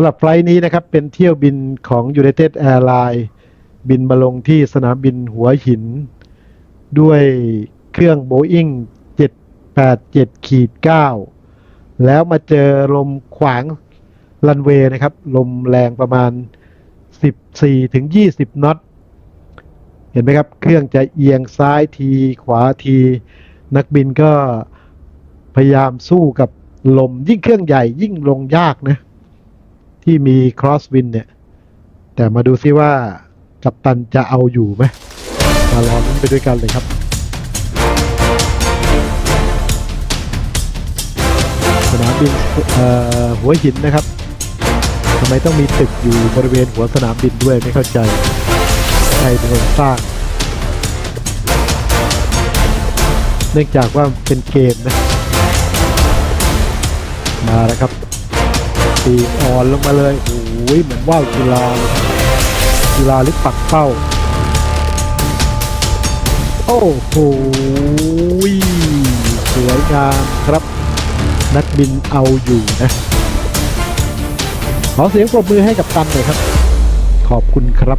ำหรับไฟล์นี้นะครับเป็นเที่ยวบินของ United Airlines บินมาลงที่สนามบินหัวหิน ด้วยเครื่อง Boeing 787ขีด9แล้วมาเจอลมขวางรันเวย์นะครับ ลมแรงประมาณ 14ถึง20 น็อต เห็นไหมครับ เครื่องจะเอียงซ้ายทีขวาที นักบินก็พยายามสู้กับลมยิ่งเครื่องใหญ่ยิ่งลงยากนะ ที่มี cross wind เนี่ย แต่มาดูซิว่ากัปตันจะเอาอยู่ไหมมารอลุ้นไปด้วยกันเลยครับสนามบินหัวหินนะครับทำไมต้องมีตึกอยู่บริเวณหัวสนามบินด้วยไม่เข้าใจใครเป็นคนสร้าง เนื่องจากว่าเป็นเกมนะีอ่อนลงมาเลยโอ้ยเหมือนว่าวกีฬาเกีฬาลึกปักเป้า โอ้โหสวยงามครับ นักบินเอาอยู่นะ ขอเสียงปรบมือให้กับตันหน่อยครับ ขอบคุณครับ